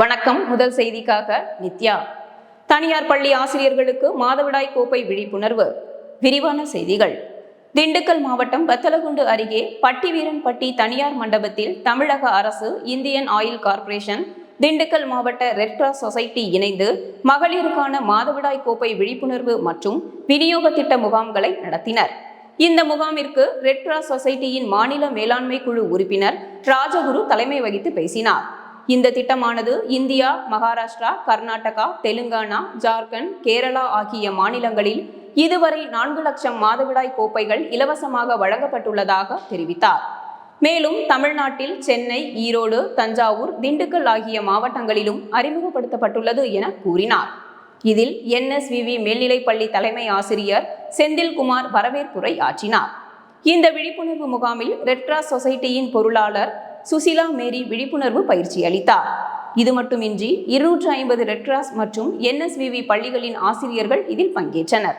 வணக்கம். முதல் செய்திக்காக நித்யா. தனியார் பள்ளி ஆசிரியர்களுக்கு மாதவிடாய் கோப்பை விழிப்புணர்வு. விரிவான செய்திகள். திண்டுக்கல் மாவட்டம் வத்தலகுண்டு அருகே பட்டிவீரன்பட்டி தனியார் மண்டபத்தில் தமிழக அரசு இந்தியன் ஆயில் கார்ப்பரேஷன் திண்டுக்கல் மாவட்ட ரெட் கிராஸ் சொசைட்டி இணைந்து மகளிருக்கான மாதவிடாய் கோப்பை விழிப்புணர்வு மற்றும் விநியோக திட்ட முகாம்களை நடத்தினர். இந்த முகாமிற்கு ரெட் கிராஸ் சொசைட்டியின் மாநில மேலாண்மை குழு உறுப்பினர் ராஜகுரு தலைமை வகித்து பேசினார். இந்த திட்டமானது இந்தியா மகாராஷ்டிரா கர்நாடகா தெலுங்கானா ஜார்க்கண்ட் கேரளா ஆகிய மாநிலங்களில் இதுவரை நான்கு லட்சம் மாதவிடாய் கோப்பைகள் இலவசமாக வழங்கப்பட்டுள்ளதாக தெரிவித்தார். மேலும் தமிழ்நாட்டில் சென்னை ஈரோடு தஞ்சாவூர் திண்டுக்கல் ஆகிய மாவட்டங்களிலும் அறிமுகப்படுத்தப்பட்டுள்ளது என கூறினார். இதில் என்எஸ்விவி மேல்நிலைப்பள்ளி தலைமை ஆசிரியர் செந்தில்குமார் வரவேற்புரை ஆற்றினார். இந்த விழிப்புணர்வு முகாமில் ரெட் கிராஸ் சொசைட்டியின் பொருளாளர் சுசிலா மேரி விழிப்புணர்வு பயிற்சி அளித்தார். இது மட்டுமின்றி இருநூற்று ஐம்பது ரெட் கிராஸ் மற்றும் என்எஸ்விவி பள்ளிகளின் ஆசிரியர்கள் இதில் பங்கேற்றனர்.